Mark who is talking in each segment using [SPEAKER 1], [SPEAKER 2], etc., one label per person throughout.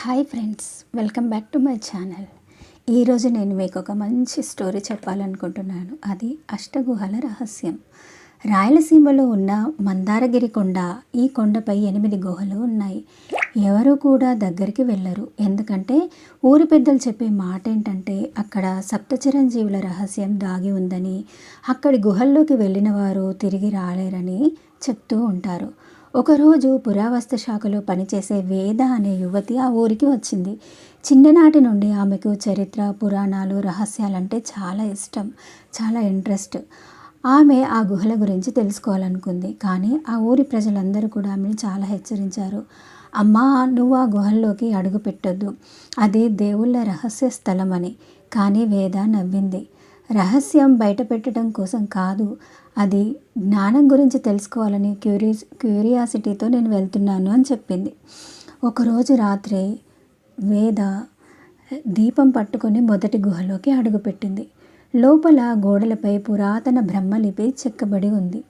[SPEAKER 1] Hi friends welcome back to my channel. ఈరోజు నేను మీకు ఒక మంచి స్టోరీ చెప్పాలనుకుంటున్నాను. అది అష్టగుహల రహస్యం. రాయలసీమలో ఉన్న మందారగిరి కొండ ఈ కొండపై ఎనిమిది గుహలు ఉన్నాయి. ఎవరు కూడా దగ్గరికి వెళ్ళరు. ఎందుకంటే ఊరి పెద్దలు చెప్పే మాట ఏంటంటే అక్కడ సప్తచిరంజీవుల రహస్యం దాగి ఉందని అక్కడి గుహల్లోకి వెళ్ళిన వారు తిరిగి రాలేరని చెప్తూ ఉంటారు. ఒకరోజు పురావస్తు శాఖలో పనిచేసే వేద అనే యువతి ఆ ఊరికి వచ్చింది. చిన్ననాటి నుండి ఆమెకు చరిత్ర పురాణాలు రహస్యాలంటే చాలా ఇష్టం చాలా ఇంట్రెస్ట్. ఆమె ఆ గుహల గురించి తెలుసుకోవాలనుకుంది. కానీ ఆ ఊరి ప్రజలందరూ కూడా ఆమెను చాలా హెచ్చరించారు. అమ్మా నువ్వు ఆ గుహల్లోకి అడుగు పెట్టొద్దు. అది దేవుళ్ళ రహస్య స్థలం అని కానీ వేద నవ్వింది. రహస్యం బయటపెట్టడం కోసం కాదు. అది జ్ఞానం గురించి తెలుసుకోవాలని క్యూరి క్యూరియాసిటీతో నేను వెళ్తున్నాను అని చెప్పింది. ఒకరోజు రాత్రి వేద దీపం పట్టుకొని మొదటి గుహలోకి అడుగుపెట్టింది. లోపల గోడలపై పురాతన బ్రహ్మలిపి చెక్కబడి ఉంది.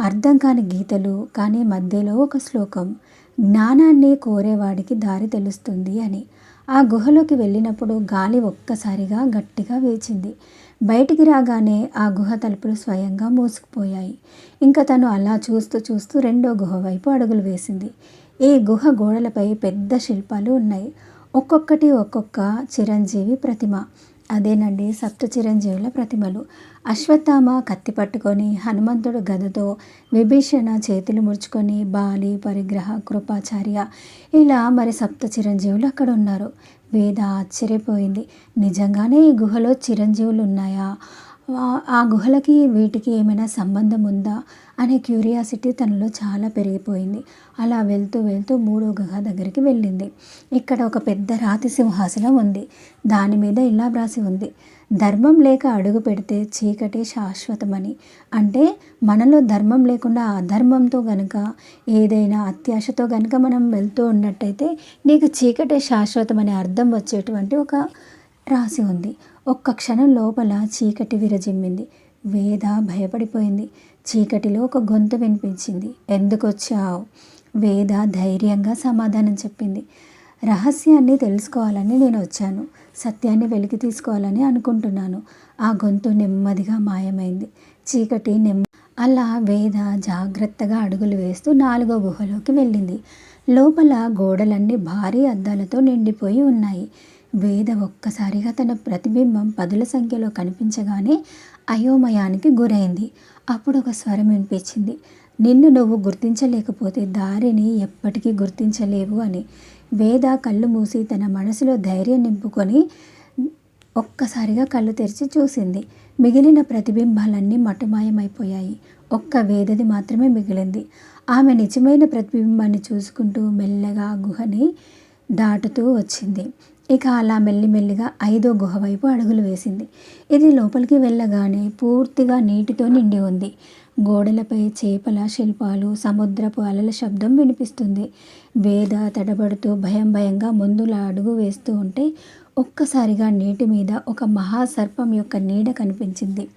[SPEAKER 1] అర్థం కాని గీతలు కానీ మధ్యలో ఒక శ్లోకం జ్ఞానాన్ని కోరేవాడికి దారి తెలుస్తుంది అని. ఆ గుహలోకి వెళ్ళినప్పుడు గాలి ఒక్కసారిగా గట్టిగా వేచింది బయటికి రాగానే ఆ గుహ తలుపులు స్వయంగా మూసుకుపోయాయి. ఇంకా తను అలా చూస్తూ చూస్తూ రెండో గుహ వైపు అడుగులు వేసింది. ఈ గుహ గోడలపై పెద్ద శిల్పాలు ఉన్నాయి. ఒక్కొక్కటి ఒక్కొక్క చిరంజీవి ప్రతిమ. అదేనండి. సప్త చిరంజీవుల ప్రతిమలు. అశ్వత్థామ కత్తి పట్టుకొని హనుమంతుడు గదతో విభీషణ చేతులు ముడుచుకొని బాలి పరిగ్రహ కృపాచార్య ఇలా మరి సప్త చిరంజీవులు అక్కడ ఉన్నారు వేద ఆశ్చర్యపోయింది. నిజంగానే ఈ గుహలో చిరంజీవులు ఉన్నాయా? ఆ గుహలకి వీటికి ఏమైనా సంబంధం ఉందా అనే క్యూరియాసిటీ తనలో చాలా పెరిగిపోయింది. అలా వెళ్తూ వెళ్తూ మూడో గుహ దగ్గరికి వెళ్ళింది. ఇక్కడ ఒక పెద్ద రాతి సింహాసనం ఉంది. దాని మీద ఇలా వ్రాసి ఉంది. ధర్మం లేక అడుగు పెడితే చీకటి శాశ్వతమని. అంటే మనలో ధర్మం లేకుండా అధర్మంతో గనుక ఏదైనా అత్యాశతో గనుక మనం వెళ్తూ ఉన్నట్టయితే నీకు చీకటే శాశ్వతమని అర్థం వచ్చేటువంటి ఒక రాసి ఉంది. ఒక్క క్షణం లోపల చీకటి విరజిమ్మింది. వేద భయపడిపోయింది. చీకటిలో ఒక గొంతు వినిపించింది. ఎందుకొచ్చావు? వేద ధైర్యంగా సమాధానం చెప్పింది. రహస్యాన్ని తెలుసుకోవాలని నేను వచ్చాను. సత్యాన్ని వెలికి తీసుకోవాలని అనుకుంటున్నాను. ఆ గొంతు నెమ్మదిగా మాయమైంది. చీకటి నెమ్మ అలా వేద జాగ్రత్తగా అడుగులు వేస్తూ నాలుగో గుహలోకి వెళ్ళింది. లోపల గోడలన్నీ భారీ అద్దాలతో నిండిపోయి ఉన్నాయి. వేద ఒక్కసారిగా తన ప్రతిబింబం పదుల సంఖ్యలో కనిపించగానే అయోమయానికి గురైంది. అప్పుడు ఒక స్వరం వినిపించింది. నిన్ను నువ్వు గుర్తించలేకపోతే దారిని ఎప్పటికీ గుర్తించలేవు అని. వేద కళ్ళు మూసి తన మనసులో ధైర్యం నింపుకొని ఒక్కసారిగా కళ్ళు తెరిచి చూసింది. మిగిలిన ప్రతిబింబాలన్నీ మటుమాయమైపోయాయి. ఒక్క వేదది మాత్రమే మిగిలింది. ఆమె నిజమైన ప్రతిబింబాన్ని చూసుకుంటూ మెల్లగా గుహని దాటుతూ వచ్చింది. ఇక అలా మెల్లిమెల్లిగా ఐదో గుహ వైపు అడుగులు వేసింది. ఇది లోపలికి వెళ్ళగానే పూర్తిగా నీటితో నిండి ఉంది. గోడలపై చేపల శిల్పాలు సముద్రపు అలల శబ్దం వినిపిస్తుంది. వేద తడబడుతూ భయం భయంగా ముందులా అడుగు వేస్తూ ఉంటే ఒక్కసారిగా నీటి మీద ఒక మహాసర్పం యొక్క నీడ కనిపించింది.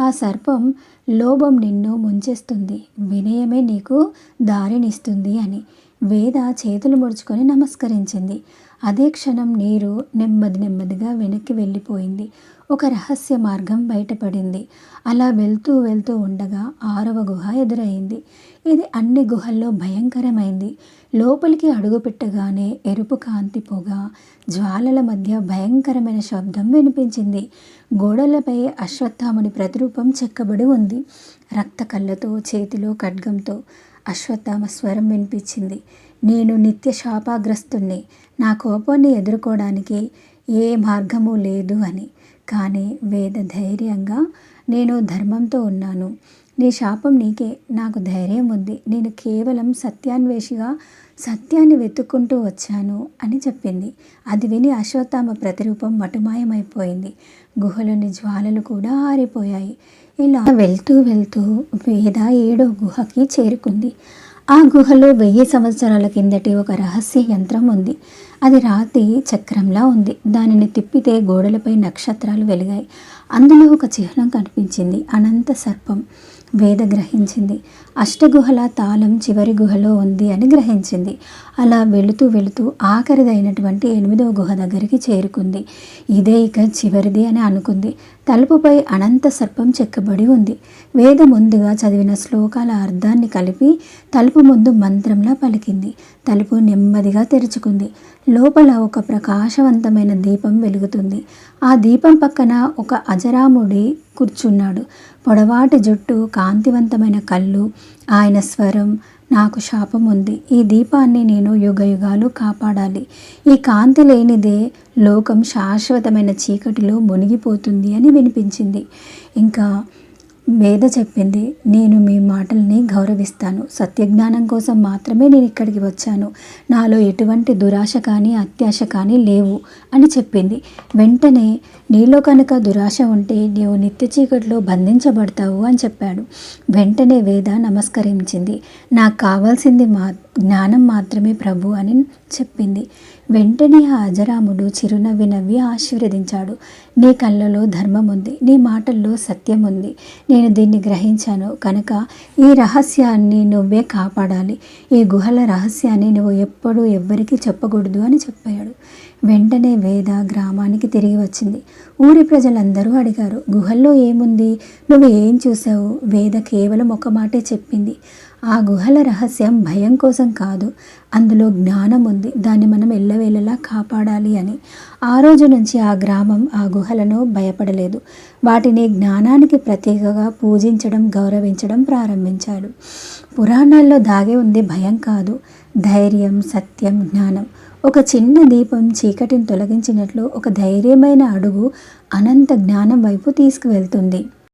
[SPEAKER 1] ఆ సర్పం లోభం నిన్ను ముంచేస్తుంది. వినయమే నీకు దారినిస్తుంది అని వేద చేతులు ముడుచుకొని నమస్కరించింది. అదే క్షణం నీరు నెమ్మది నెమ్మదిగా వెనక్కి వెళ్ళిపోయింది. ఒక రహస్య మార్గం బయటపడింది. అలా వెళ్తూ వెళ్తూ ఉండగా ఆరవ గుహ ఎదురైంది. ఇది అన్ని గుహల్లో భయంకరమైంది. లోపలికి అడుగుపెట్టగానే ఎరుపు కాంతి పొగ జ్వాలల మధ్య భయంకరమైన శబ్దం వినిపించింది. గోడలపై అశ్వత్థాముని ప్రతిరూపం చెక్కబడి ఉంది. రక్త కళ్ళతో చేతిలో ఖడ్గంతో అశ్వత్థామ స్వరం వినిపించింది. నేను నిత్య శాపాగ్రస్తుణ్ణి. నా కోపాన్ని ఎదుర్కోవడానికి ఏ మార్గము లేదు అని. కానీ వేద ధైర్యంగా నేను ధర్మంతో ఉన్నాను. నీ శాపం నీకే నాకు ధైర్యం ఉంది. నేను కేవలం సత్యాన్వేషిగా సత్యాన్ని వెతుక్కుంటూ వచ్చాను అని చెప్పింది. అది విని అశ్వత్థామ ప్రతిరూపం మటుమాయమైపోయింది. గుహలోని జ్వాలలు కూడా ఆరిపోయాయి. ఇలా వెళ్తూ వెళ్తూ వేద ఏడో గుహకి చేరుకుంది. ఆ గుహలో వెయ్యి సంవత్సరాల కిందటి ఒక రహస్య యంత్రం ఉంది. అది రాతి చక్రంలా ఉంది. దానిని తిప్పితే గోడలపై నక్షత్రాలు వెలిగాయి. అందులో ఒక చిహ్నం కనిపించింది. అనంత సర్పం వేద గ్రహించింది. అష్టగుహల తాళం చివరి గుహలో ఉంది అని గ్రహించింది. అలా వెళుతూ వెళుతూ ఆఖరిదైనటువంటి ఎనిమిదవ గుహ దగ్గరికి చేరుకుంది. ఇదే ఇక చివరిది అని అనుకుంది. తలుపుపై అనంత సర్పం చెక్కబడి ఉంది. వేద ముందుగా చదివిన శ్లోకాల అర్థాన్ని కలిపి తలుపు ముందు మంత్రంలా పలికింది. తలుపు నెమ్మదిగా తెరుచుకుంది. లోపల ఒక ప్రకాశవంతమైన దీపం వెలుగుతుంది. ఆ దీపం పక్కన ఒక అజరాముడి కూర్చున్నాడు. పొడవాటి జుట్టు కాంతివంతమైన కళ్ళు ఆయన స్వరం నాకు శాపం ఉంది. ఈ దీపాన్ని నేను యుగయుగాలు కాపాడాలి. ఈ కాంతి లేనిదే లోకం శాశ్వతమైన చీకటిలో మునిగిపోతుంది అని వినిపించింది. ఇంకా వేద చెప్పింది. నేను మీ మాటల్ని గౌరవిస్తాను. సత్యజ్ఞానం కోసం మాత్రమే నేను ఇక్కడికి వచ్చాను. నాలో ఎటువంటి దురాశ కానీ అత్యాశ కానీ లేవు అని చెప్పింది. వెంటనే నీలో కనుక దురాశ ఉంటే నీవు నిత్య చీకటిలో బంధించబడతావు అని చెప్పాడు. వెంటనే వేద నమస్కరించింది. నాకు కావాల్సింది మా జ్ఞానం మాత్రమే ప్రభు అని చెప్పింది. వెంటనే ఆ అజరాముడు చిరునవ్వి నవ్వి ఆశీర్వదించాడు. నీ కళ్ళలో ధర్మం ఉంది నీ మాటల్లో సత్యం ఉంది నేను దీన్ని గ్రహించాను కనుక ఈ రహస్యాన్ని నువ్వే కాపాడాలి. ఈ గుహల రహస్యాన్ని నువ్వు ఎప్పుడూ ఎవ్వరికీ చెప్పకూడదు అని చెప్పాడు. వెంటనే వేద గ్రామానికి తిరిగి వచ్చింది. ఊరి ప్రజలందరూ అడిగారు గుహల్లో ఏముంది? నువ్వు ఏం చూసావు వేద కేవలం ఒక మాటే చెప్పింది. ఆ గుహల రహస్యం భయం కోసం కాదు అందులో జ్ఞానం ఉంది. దాన్ని మనం ఎల్లవేళలా కాపాడాలి అని. ఆ రోజు నుంచి ఆ గ్రామం ఆ గుహలను భయపడలేదు. వాటిని జ్ఞానానికి ప్రత్యేకగా పూజించడం గౌరవించడం ప్రారంభించాడు. పురాణాల్లో దాగే ఉంది భయం కాదు ధైర్యం సత్యం జ్ఞానం. ఒక చిన్న దీపం చీకటిని తొలగించినట్లు ఒక ధైర్యమైన అడుగు అనంత జ్ఞానం వైపు తీసుకువెళ్తుంది.